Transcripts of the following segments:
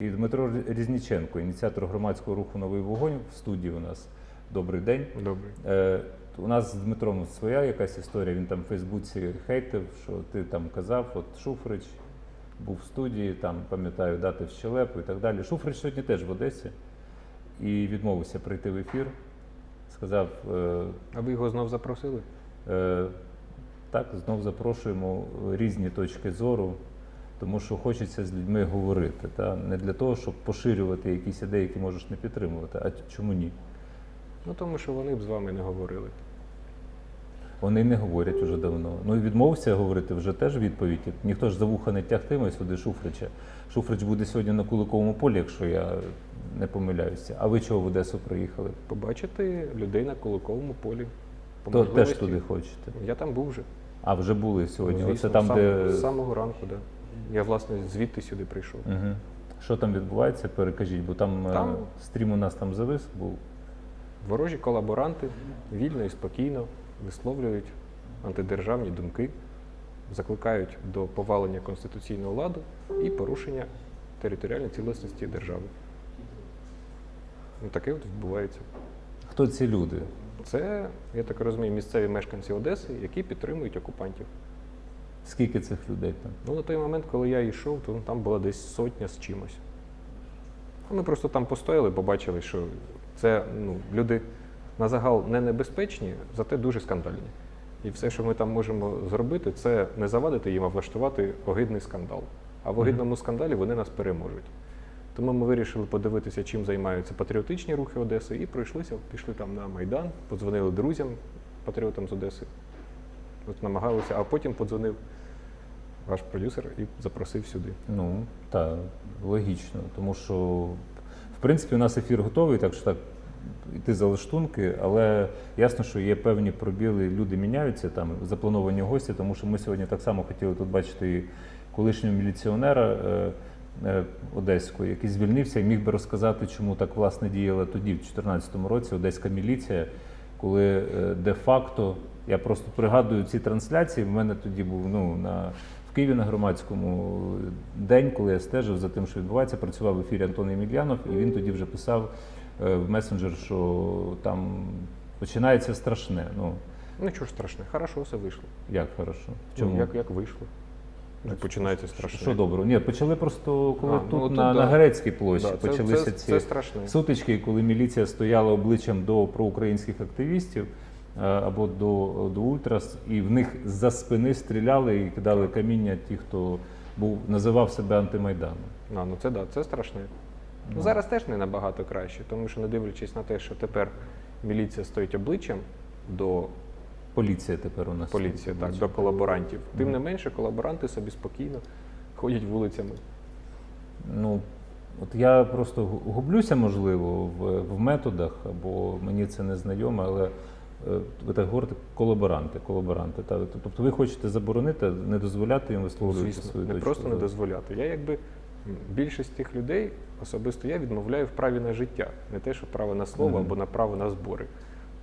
І Дмитро Різніченко, ініціатор громадського руху Новий вогонь в студії у нас. Добрий день. Добре. Е, у нас з Дмитром своя якась історія. Він там в Фейсбуці хейтив, що ти там казав, от Шуфрич був в студії, там пам'ятаю, дати в щелепу і так далі. Шуфрич сьогодні теж в Одесі і відмовився прийти в ефір. Сказав, е, А ви його знов запросили? Е, Так, знов запрошуємо різні точки зору, тому що хочеться з людьми говорити. Та? Не для того, щоб поширювати якісь ідеї, які можеш не підтримувати. А чому ні? Ну тому що вони б з вами не говорили. Вони не говорять уже давно. Ну і відмовився говорити вже теж відповідь. Ніхто ж за вуха не тягтиме сюди Шуфрича. Шуфрич буде сьогодні на Куликовому полі, якщо я не помиляюся. А ви чого в Одесу приїхали? Побачити людей на Куликовому полі. По То теж туди хочете. Я там був вже. А вже були сьогодні. Звісно, Оце там, сам- де з самого ранку, да. Я власне звідти сюди прийшов. Угу. Що там відбувається, перекажіть, бо там, е, Там- стрім у нас там завис був. Ворожі колаборанти вільно і спокійно висловлюють антидержавні думки, закликають до повалення конституційного ладу і порушення територіальної цілісності держави. Ну, таке от відбувається. Хто ці люди? Це, я так розумію, місцеві мешканці Одеси, які підтримують окупантів. Скільки цих людей там? Ну, на той момент, коли я йшов, то там була десь сотня з чимось. Ну, Ми просто там постояли, побачили, що це ну, люди на загал не небезпечні, зате дуже скандальні. І все, що ми там можемо зробити, це не завадити їм, а влаштувати огидний скандал. А в огидному скандалі вони нас переможуть. Тому ми вирішили подивитися, чим займаються патріотичні рухи Одеси, і пройшлися, пішли там на Майдан, подзвонили друзям, патріотам з Одеси. Намагалися, а потім подзвонив ваш продюсер і запросив сюди. Ну, так, логічно. Тому що, в принципі, у нас ефір готовий, так що так, йти за лаштунки, але ясно, що є певні пробіли, люди міняються, там заплановані гості, тому що ми сьогодні так само хотіли тут бачити колишнього міліціонера. е, е, Одеського, який звільнився і міг би розказати, чому так власне діяла тоді, в 2014 році, одеська міліція, коли е, де-факто я просто пригадую ці трансляції. В мене тоді був ну на в Києві на громадському день, коли я стежив за тим, що відбувається, працював в ефірі Антон Емельянов, і він тоді вже писав е, в месенджер, що там починається страшне. Ну Нічого ж страшного, хорошо все вийшло. як хорошо? Чому? Як, як вийшло? Починається страшне. що добре? Ні, почали просто коли А, тут ну, на, да. на Грецькій площі Да, почалися це, ці це страшне. сутички, коли міліція стояла обличчям до проукраїнських активістів або до, до ультрас, і в них за спини стріляли і кидали каміння ті, хто був називав себе антимайданом. А, ну це да, це страшне. Ну. Ну, зараз теж не набагато краще, тому що не дивлячись на те, що тепер міліція стоїть обличчям до Поліція тепер у нас стоїть так, до колаборантів. Тим Мгм. не менше, колаборанти собі спокійно ходять вулицями. Ну, от я просто гублюся, можливо, в, в методах, або мені це не знайоме, але е, ви так говорите, колаборанти, колаборанти. Та, тобто ви хочете заборонити, не дозволяти їм висловлювати Звісно, свою не точку просто не дозволяти. Я якби більшість тих людей, особисто я відмовляю в праві на життя, не те, що право на слово Мгм. або на право на збори.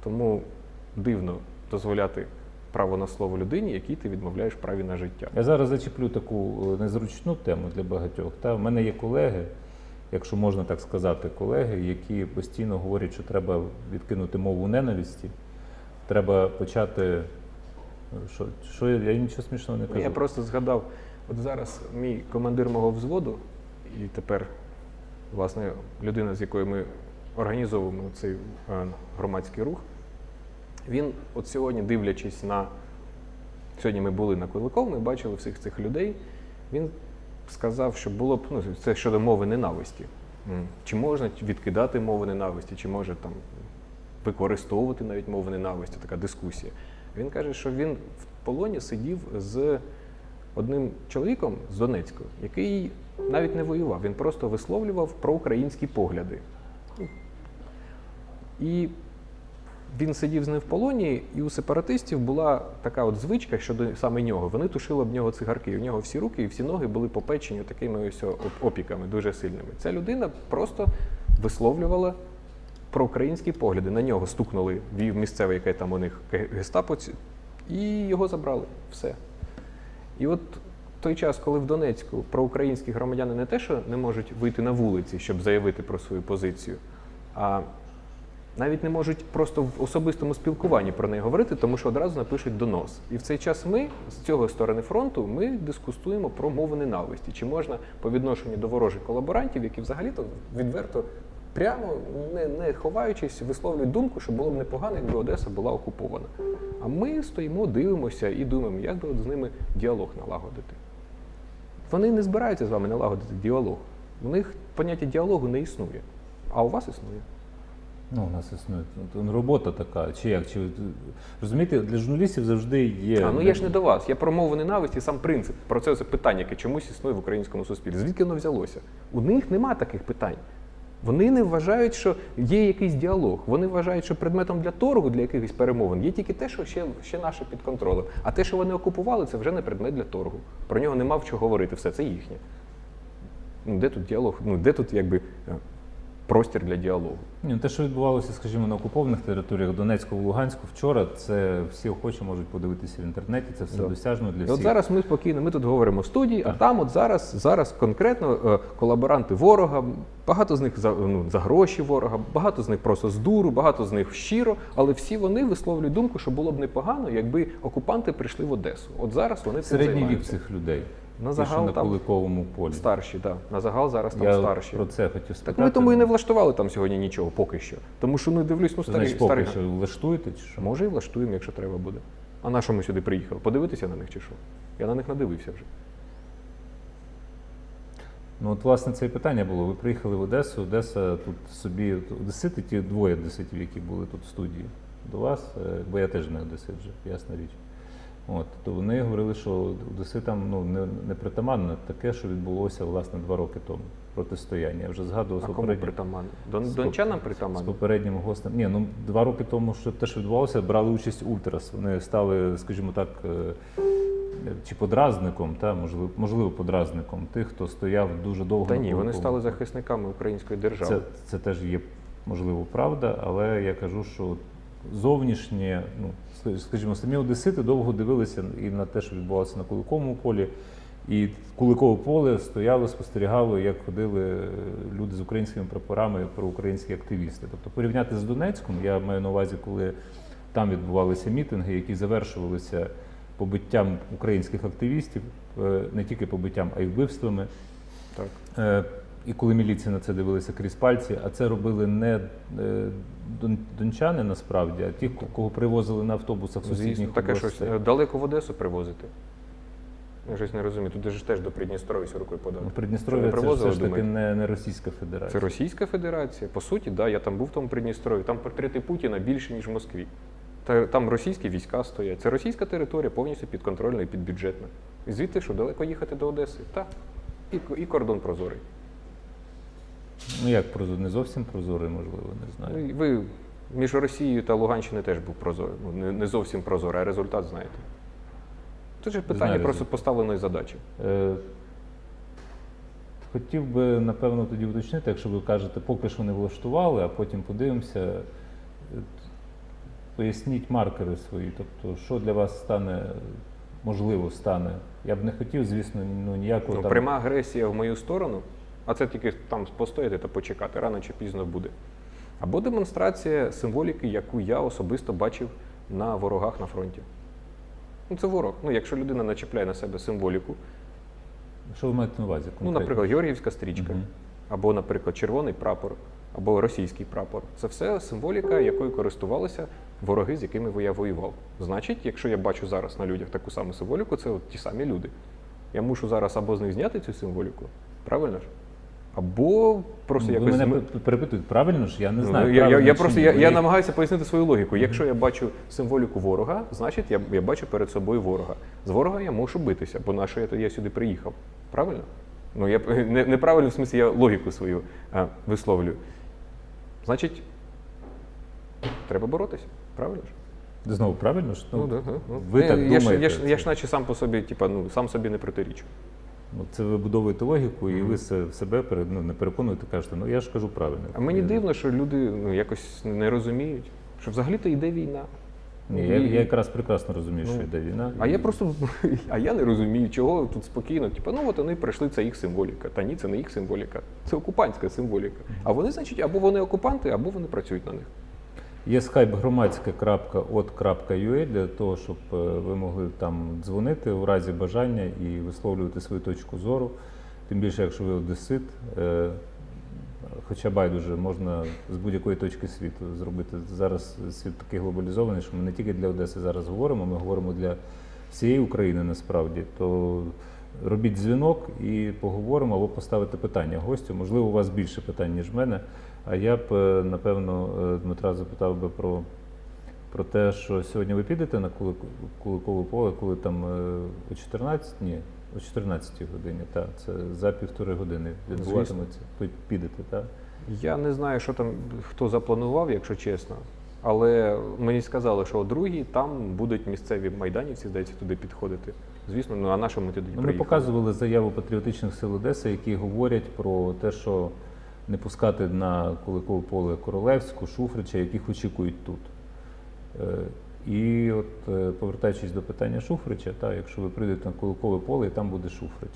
Тому дивно дозволяти право на слово людині, якій ти відмовляєш праві на життя. Я зараз зачеплю таку е, незручну тему для багатьох. Та в мене є колеги, якщо можна так сказати, колеги, які постійно говорять, що треба відкинути мову ненависті, треба почати. е, Що, що я, я нічого смішного не кажу. Я просто згадав, от зараз мій командир мого взводу, і тепер, власне, людина, з якою ми організовуємо цей е, громадський рух, він от сьогодні, дивлячись на. Сьогодні ми були на Куликов, ми бачили всіх цих людей. Він сказав, що було б ну, це щодо мови ненависті. Чи можна відкидати мову ненависті, чи може там використовувати навіть мову ненависті, така дискусія. Він каже, що він в полоні сидів з одним чоловіком з Донецька, який навіть не воював, він просто висловлював проукраїнські погляди. І він сидів з ним в полоні, і у сепаратистів була така от звичка щодо саме нього. Вони тушили об нього цигарки. У нього всі руки і всі ноги були попечені такими ось опіками дуже сильними. Ця людина просто висловлювала проукраїнські погляди. На нього стукнули вів місцеве, яке там у них ге- гестапо, ці- і його забрали. Все. І от той час, коли в Донецьку проукраїнські громадяни не те, що не можуть вийти на вулиці, щоб заявити про свою позицію, а навіть не можуть просто в особистому спілкуванні про неї говорити, тому що одразу напишуть донос. І в цей час ми з цього сторони фронту ми дискусуємо про мову ненависті. Чи можна по відношенню до ворожих колаборантів, які взагалі-то відверто прямо не, не ховаючись, висловлюють думку, що було б непогано, якби Одеса була окупована. А ми стоїмо, дивимося і думаємо, як би от з ними діалог налагодити. Вони не збираються з вами налагодити діалог. У них поняття діалогу не існує, а у вас існує. Ну, у нас існує ну, робота така, чи як? Чи розумієте, для журналістів завжди є. А ну я ж не до вас. Я про мову ненависті, сам принцип. Про це питання, яке чомусь існує в українському суспільстві. Звідки воно взялося? У них нема таких питань. Вони не вважають, що є якийсь діалог. Вони вважають, що предметом для торгу, для якихось перемовин є тільки те, що ще, ще наше під контролем. А те, що вони окупували, це вже не предмет для торгу. Про нього нема в чого говорити. Все це їхнє. Ну, де тут діалог? Ну, де тут якби е, простір для діалогу? Ні, ну, те, що відбувалося, скажімо, на окупованих територіях Донецьку, Луганську вчора, це всі охочі можуть подивитися в інтернеті, це все Да. досяжно для І всіх. от зараз ми спокійно, ми тут говоримо в студії, а там от зараз, зараз конкретно е, колаборанти ворога, багато з них за, ну, за гроші ворога, багато з них просто з дуру, багато з них щиро, але всі вони висловлюють думку, що було б непогано, якби окупанти прийшли в Одесу. От зараз вони Середній вік цих людей. На загал на там Куликовому полі. Старші, так. На загал зараз там Я старші. про це хотів Так ми тому і не влаштували там сьогодні нічого поки що. Тому що ну дивлюсь, ну старі, Значить, поки старі. що влаштуєте чи що? Може і влаштуємо, якщо треба буде. А на що ми сюди приїхали? Подивитися на них чи що? Я на них надивився вже. Ну от власне це і питання було. Ви приїхали в Одесу, Одеса тут собі одесити, ті двоє одеситів, які були тут в студії до вас, е, бо я теж не одесит вже, ясна річ. От, то вони говорили, що одеситам ну, не, не притаманно таке, що відбулося власне два роки тому. Протистояння. Я вже згадував А кому притаманно? Дон, дончанам поп- З попереднім гостем. Ні, ну два роки тому, що те, що відбувалося, брали участь Ультрас. Вони стали, скажімо так, е, чи подразником, та, можливо, можливо, подразником тих, хто стояв дуже довго. Та ні, вони стали захисниками української держави. Це, це теж є, можливо, правда, але я кажу, що зовнішнє, ну, скажімо, самі одесити довго дивилися і на те, що відбувалося на Куликовому полі. І Куликове поле стояло, спостерігало, як ходили е, люди з українськими прапорами, проукраїнські активісти. Тобто порівняти з Донецьком, я маю на увазі, коли там відбувалися мітинги, які завершувалися побиттям українських активістів, е, не тільки побиттям, а й вбивствами. Так. І коли міліція на це дивилася крізь пальці, а це робили не е, дон- дончани насправді, а ті, кого привозили на автобусах Звісно, сусідніх таке щось е, далеко в Одесу привозити. Я щось не розумію. Тут ж теж до Придністров'я рукою подати. Ну, Придністров'я це ж все ж таки не, не Російська Це Російська Федерація. По суті, да, я там був в тому Придністров'ї. Там портрети Путіна більше, ніж в Москві. Та, там російські війська стоять. Це російська територія, повністю підконтрольна і підбюджетна. І звідти що, далеко їхати до Одеси? Так. І, і кордон прозорий. Ну як прозорий, не зовсім прозорий, можливо, не Ну, знаю. Ви між Росією та Луганщиною теж був прозорий. Ну, не, не зовсім прозорий, а результат знаєте. Це ж питання Знаю просто поставленої задачі. Е, Хотів би, напевно, тоді уточнити, якщо ви кажете, поки що не влаштували, а потім подивимося. е, Поясніть маркери свої, тобто, що для вас стане, можливо, стане. Я б не хотів, звісно, ну ніякого Ну, там. пряма агресія в мою сторону, а це тільки там постояти та почекати, рано чи пізно буде. Або демонстрація символіки, яку я особисто бачив на ворогах на фронті. Ну, це ворог. Ну, якщо людина начепляє на себе символіку, Що ви маєте на увазі? ну, наприклад, Георгіївська стрічка, Мгм. або, наприклад, червоний прапор, або російський прапор. Це все символіка, якою користувалися вороги, з якими я воював. Значить, якщо я бачу зараз на людях таку саму символіку, це от ті самі люди. Я мушу зараз або з них зняти цю символіку, правильно ж? Або просто Ну, якось. мене перепитують, правильно ж? Я не Ну, знаю. я, я, правильно я чи просто ні. я, Ви- я намагаюся пояснити свою логіку. Якщо я бачу символіку ворога, значить я, я бачу перед собою ворога. З ворога я можу битися, бо на що я, я сюди приїхав. Правильно? Ну я не, неправильно в смислі я логіку свою а, висловлюю. Значить, треба боротися. Правильно ж? Знову правильно ж? Ну, да, да, ну. ви я, так я, ж- думаєте, я, ж, я ж наче сам по собі, типа, ну, сам собі не протирічу. Це ви будовуєте логіку, і ви себе ну, не переконуєте, кажете, ну я ж кажу правильно. А мені дивно, що люди ну, якось не розуміють, що взагалі-то йде війна. Ні, я, я якраз прекрасно розумію, що Ну, йде війна. А я просто а я не розумію, чого тут спокійно. Типу, ну от вони прийшли, це їх символіка. Та ні, це не їх символіка, це окупантська символіка. А вони, значить, або вони окупанти, або вони працюють на них. Є скайп громадське.от.ua для того, щоб е, ви могли там дзвонити у разі бажання і висловлювати свою точку зору. Тим більше, якщо ви одесит, е, хоча байдуже, можна з будь-якої точки світу зробити. Зараз світ такий глобалізований, що ми не тільки для Одеси зараз говоримо, ми говоримо для всієї України насправді. То робіть дзвінок і поговоримо або поставити питання гостю. Можливо, у вас більше питань, ніж в мене. А я б, е, напевно, е, Дмитра запитав би про, про те, що сьогодні ви підете на Кулик- Куликове поле, коли там е, о 14, ні, о 14 годині, так, це за півтори години відбуватиметься. Підете, так? Я не знаю, що там хто запланував, якщо чесно. Але мені сказали, що о другій там будуть місцеві майданівці, здається, туди підходити. Звісно, ну а на що ми туди Ну, ми показували заяву патріотичних сил Одеси, які говорять про те, що не пускати на Куликове поле Королевську, Шуфрича, яких очікують тут. Е, І от е, повертаючись до питання Шуфрича, та, якщо ви прийдете на Куликове поле, і там буде Шуфрич.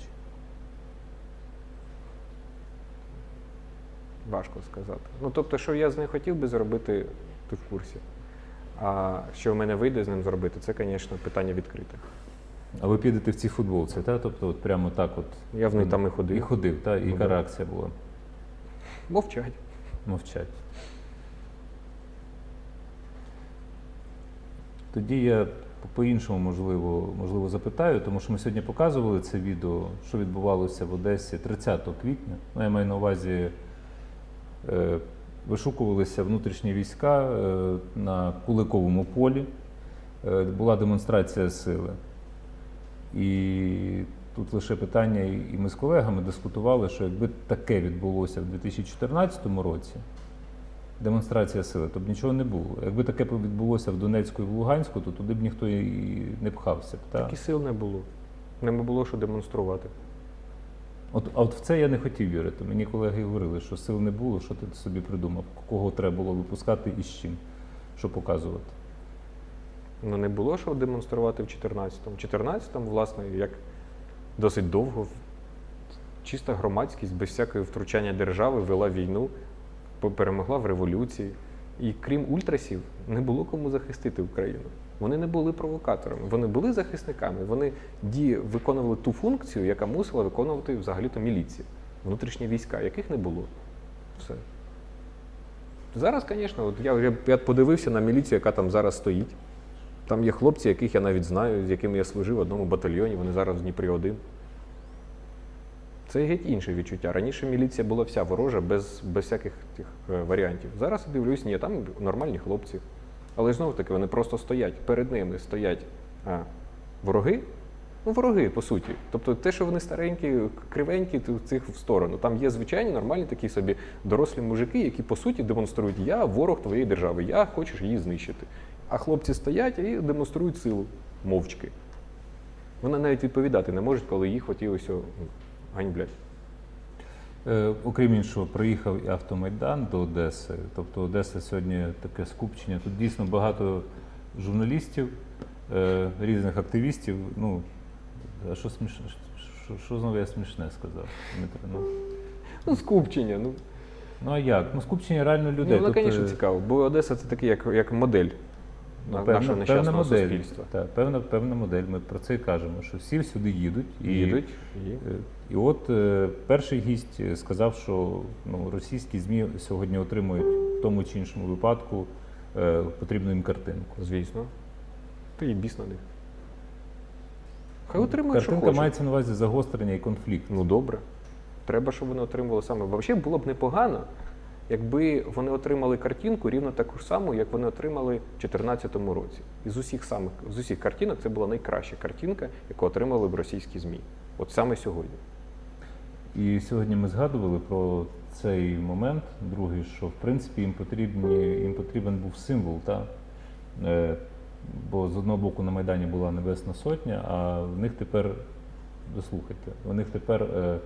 Важко сказати. Ну тобто, що я з ним хотів би зробити, ти в курсі. А що в мене вийде з ним зробити, це, звісно, питання відкрите. А ви підете в цій футболці, та? тобто от прямо так от. Я в неї там і ходив. І ходив, та? і яка реакція була? Мовчать. Мовчать. Тоді я по-іншому можливо, можливо запитаю, тому що ми сьогодні показували це відео, що відбувалося в Одесі 30 квітня. Ну, я маю на увазі, е, вишукувалися внутрішні війська е, на Куликовому полі. Е, була демонстрація сили. І тут лише питання, і ми з колегами дискутували, що якби таке відбулося в 2014 році, демонстрація сили, то б нічого не було. Якби таке відбулося в Донецьку і в Луганську, то туди б ніхто і не пхався. б. Та? Так і сил не було. Не було що демонструвати. От, а от в це я не хотів вірити. Мені колеги говорили, що сил не було, що ти собі придумав, кого треба було випускати і з чим, що показувати. Ну не було що демонструвати в 14-му. В 14-му, власне, як досить довго, чиста громадськість, без всякого втручання держави, вела війну, перемогла в революції. І крім ультрасів, не було кому захистити Україну. Вони не були провокаторами, вони були захисниками. Вони ді, виконували ту функцію, яка мусила виконувати взагалі-то міліція, внутрішні війська, яких не було. Все. Зараз, звісно, от я, я подивився на міліцію, яка там зараз стоїть. Там є хлопці, яких я навіть знаю, з якими я служив в одному батальйоні, вони зараз в Дніпрі один. Це геть інше відчуття. Раніше міліція була вся ворожа, без, без всяких тих е, варіантів. Зараз я дивлюсь, ні, там нормальні хлопці. Але знову таки, вони просто стоять. Перед ними стоять а, вороги. Ну, вороги, по суті. Тобто те, що вони старенькі, кривенькі, то цих в сторону. Там є звичайні, нормальні такі собі дорослі мужики, які по суті демонструють: я ворог твоєї держави, я хочу її знищити. А хлопці стоять і демонструють силу мовчки. Вони навіть відповідати не можуть, коли їх хотіли ось, ну, ганьблять. Е, окрім іншого, приїхав і автомайдан до Одеси. Тобто Одеса сьогодні таке скупчення. Тут дійсно багато журналістів, е, різних активістів. Ну, а що смішне? Що, що знову я смішне сказав? Дмитро? Ну, Ну, скупчення. Ну, ну а як? Ну, скупчення реально людей. воно, звісно, е, цікаво, бо Одеса це такий як, як модель ну, на- певна- нашого певна модель. суспільства. Так, певна, певна модель. Ми про це і кажемо, що всі сюди їдуть. І, Їдуть і Е, І от е, перший гість е, сказав, що ну, російські ЗМІ сьогодні отримують в тому чи іншому випадку е, потрібну їм картинку. Звісно. Ти і біс на них. Хай отримують, що Картинка хочуть. мається на увазі загострення і конфлікт. Ну добре. Треба, щоб вони отримували саме. Взагалі було б непогано, якби вони отримали картинку рівно таку ж саму, як вони отримали в 2014 році. Із усіх самих з усіх картинок це була найкраща картинка, яку отримали б російські ЗМІ. От саме сьогодні. І сьогодні ми згадували про цей момент, другий, що в принципі їм потрібні, їм потрібен був символ. Та? Е, бо з одного боку на Майдані була Небесна Сотня, а в них тепер, дослухайте, у них тепер е,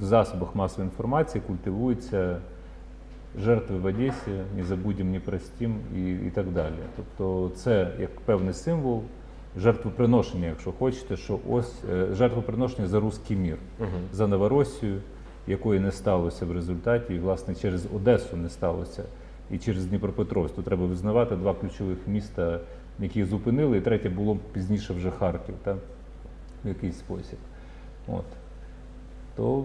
в засобах масової інформації культивується жертви в Одесі, не забудем, не простім і, і так далі. Тобто це як певний символ жертвоприношення, якщо хочете, що ось е, жертвоприношення за руський мір, за Новоросію, якої не сталося в результаті, і власне через Одесу не сталося, і через Дніпропетровськ. Тут треба визнавати два ключових міста, які зупинили, і третє було пізніше вже Харків, так? в якийсь спосіб. От. То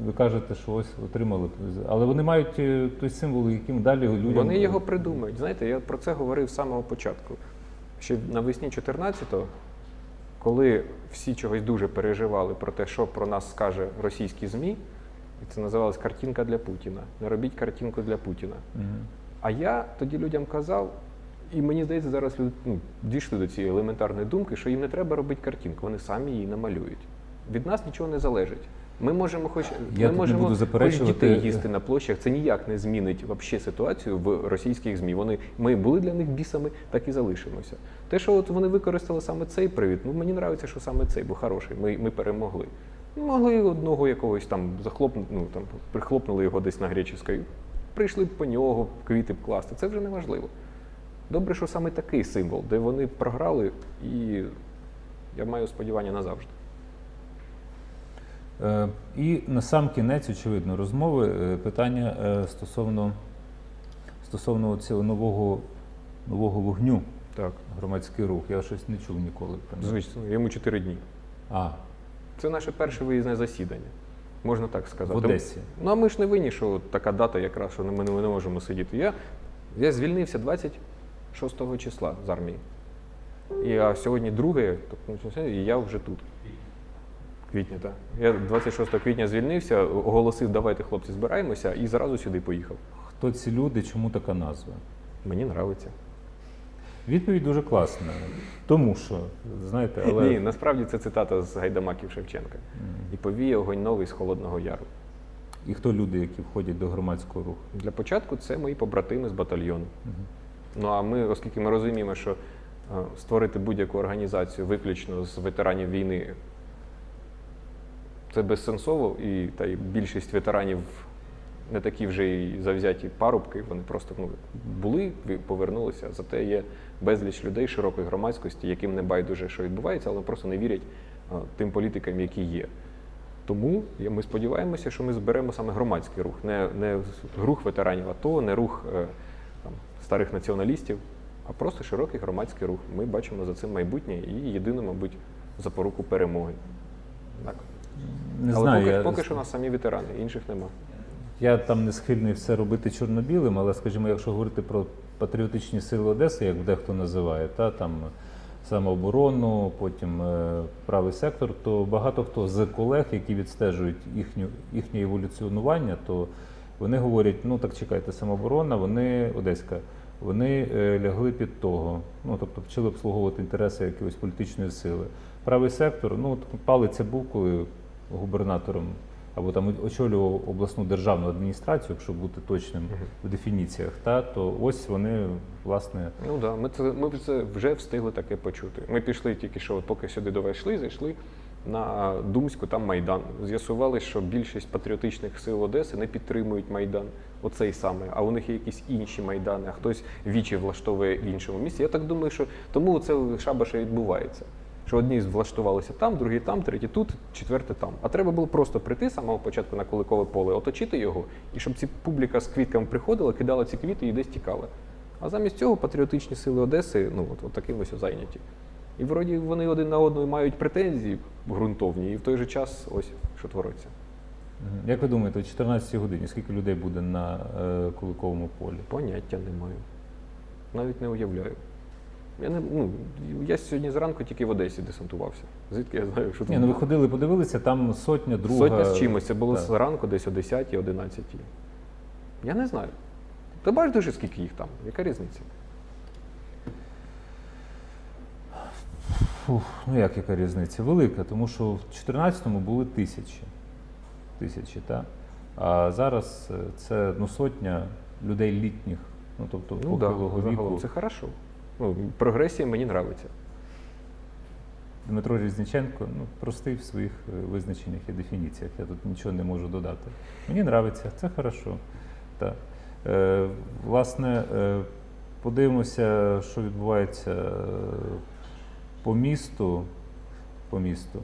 ви кажете, що ось отримали. Але вони мають е, той символ, яким далі людям. Вони його придумають. Знаєте, я про це говорив з самого початку. Ще навесні 14-го, коли всі чогось дуже переживали про те, що про нас скаже російські ЗМІ, і це називалось картинка для Путіна. Не робіть картинку для Путіна. А я тоді людям казав, і мені здається, зараз люди ну, дійшли до цієї елементарної думки, що їм не треба робити картинку, вони самі її намалюють. Від нас нічого не залежить. Ми можемо хоч, Я ми тут не можемо буду хоч заперечувати. дітей їсти на площах. Це ніяк не змінить вообще ситуацію в російських ЗМІ. Вони ми були для них бісами, так і залишимося. Те, що от вони використали саме цей привід, ну мені подобається, що саме цей, бо хороший. Ми, ми перемогли. Ну, Могли одного якогось там захлопнути, ну там прихлопнули його десь на греческою. Прийшли б по нього, квіти б класти. Це вже не важливо. Добре, що саме такий символ, де вони програли, і я маю сподівання назавжди. Е, І на сам кінець, очевидно, розмови е, питання е, стосовно, стосовно цього нового, нового вогню Так. громадський рух. Я щось не чув ніколи. Звичайно, йому 4 дні. А, Це наше перше виїзне засідання. Можна так сказати. в Одесі. Ну а ми ж не винні, що така дата, якраз що ми не, ми не можемо сидіти. Я, я звільнився 26 числа з армії. І а сьогодні друге, тобто ну, і я вже тут. Квітня, так. Я 26 квітня звільнився, оголосив, давайте, хлопці, збираємося, і зразу сюди поїхав. Хто ці люди, чому така назва? Мені нравиться. Відповідь дуже класна. Тому що, знаєте, але Ні, насправді це цитата з гайдамаків Шевченка. І повіє огонь новий з холодного яру. і хто люди, які входять до громадського руху? Для початку це мої побратими з батальйону. Ну а ми, оскільки ми розуміємо, що е, створити будь-яку організацію виключно з ветеранів війни це безсенсово, і та й більшість ветеранів не такі вже і завзяті парубки, вони просто ну, були, повернулися. Зате є безліч людей широкої громадськості, яким не байдуже, що відбувається, але просто не вірять тим політикам, які є. Тому ми сподіваємося, що ми зберемо саме громадський рух, не, не рух ветеранів АТО, не рух е, там, старих націоналістів, а просто широкий громадський рух. Ми бачимо за цим майбутнє і єдину, мабуть, запоруку перемоги. Так. Не Але знаю, поки, я, поки що у нас самі ветерани, інших нема. я там не схильний все робити чорно-білим, але, скажімо, якщо говорити про патріотичні сили Одеси, як дехто називає, та там самооборону, потім е, правий сектор, то багато хто з колег, які відстежують їхню, їхнє еволюціонування, то вони говорять, ну так чекайте, самооборона, вони одеська. Вони е, лягли під того, ну тобто почали обслуговувати інтереси якоїсь політичної сили. Правий сектор, ну палиця був, коли губернатором або там очолював обласну державну адміністрацію, якщо бути точним в дефініціях, та то ось вони власне Ну да, ми це ми це вже встигли таке почути. Ми пішли тільки що, от поки сюди до вас йшли, зайшли на Думську, там Майдан. З'ясували, що більшість патріотичних сил Одеси не підтримують Майдан, оцей саме, а у них є якісь інші майдани, а хтось вічі влаштовує в іншому місці. Я так думаю, що тому це шабаша відбувається. Що одні влаштувалися там, другі там, треті тут, четверте там. А треба було просто прийти з самого початку на Куликове поле, оточити його, і щоб ці публіка з квітками приходила, кидала ці квіти і десь тікала. А замість цього патріотичні сили Одеси ну, от, от таким ось зайняті. І вроді вони один на одного мають претензії ґрунтовні, і в той же час ось що твориться. Як ви думаєте, о 14 годині скільки людей буде на е, Куликовому полі? Поняття не маю. Навіть не уявляю. Я, не, ну, я сьогодні зранку тільки в Одесі десантувався. Звідки я знаю, що Ні, ну ви ходили, подивилися, там сотня, друга. сотня з чимось. Це було Так. зранку десь о 10 11 Я не знаю. Ти бачиш дуже скільки їх там? Яка різниця? Фух, ну як яка різниця? Велика, тому що в 14-му були тисячі. Тисячі, так? А зараз е, це ну, сотня людей літніх, ну тобто Ну да, похилого загалом віку. це хорошо. Ну, прогресія мені подобається. Дмитро Різниченко ну, простий в своїх е, визначеннях і дефініціях. Я тут нічого не можу додати. Мені подобається, це хорошо. Так. Е, Власне, е, подивимося, що відбувається е, по місту. По місту.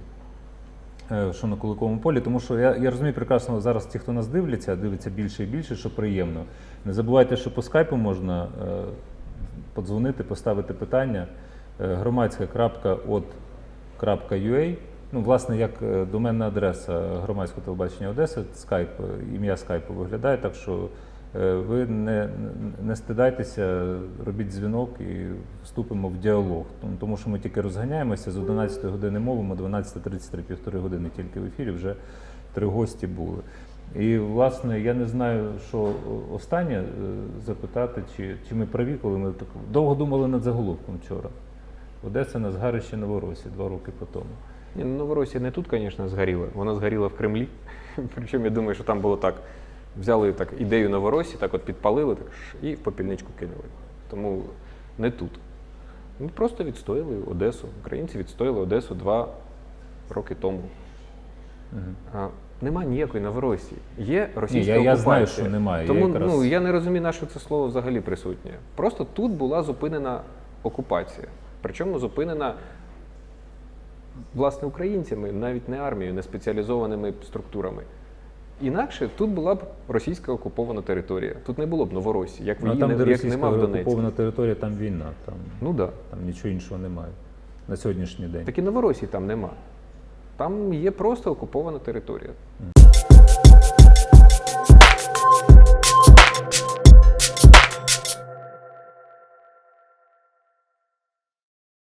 Е, Що на Куликовому полі, тому що я, я розумію прекрасно зараз ті, хто нас дивляться, дивляться більше і більше, що приємно. Не забувайте, що по скайпу можна подзвонити, поставити питання. Е, громадська.от.ua Ну, власне, як е, доменна адреса громадського телебачення Одеси, скайп, е, ім'я скайпу виглядає, так що ви не, не стидайтеся, робіть дзвінок і вступимо в діалог. Тому що ми тільки розганяємося з 11 години мовимо, 12.33, півтори години тільки в ефірі, вже три гості були. І, власне, я не знаю, що останнє е, запитати, чи, чи ми праві, коли ми так довго думали над заголовком вчора. Одеса на згарище Новоросі два роки по тому. Ні, ну, Новоросія не тут, звісно, згоріла. Вона згоріла в Кремлі. Причому я думаю, що там було так. Взяли так ідею Новоросії, так от підпалили так, і в попільничку кинули. Тому не тут. Ми просто відстояли Одесу. Українці відстояли Одесу два роки тому. Мгм. Нема ніякої Новоросії. Є російська Ні, я- я знаю, що немає. Я Тому якраз- ну, я не розумію, на що це слово взагалі присутнє. Просто тут була зупинена окупація. Причому зупинена власне українцями, навіть не армією, не спеціалізованими структурами. Інакше тут була б російська окупована територія. Тут не було б Новоросії, як, Ну, її там, не- де як нема в Донецьку. окупована територія, там війна, там, Ну. Да. там нічого іншого немає на сьогоднішній день. Так і Новоросії там нема. Там є просто окупована територія.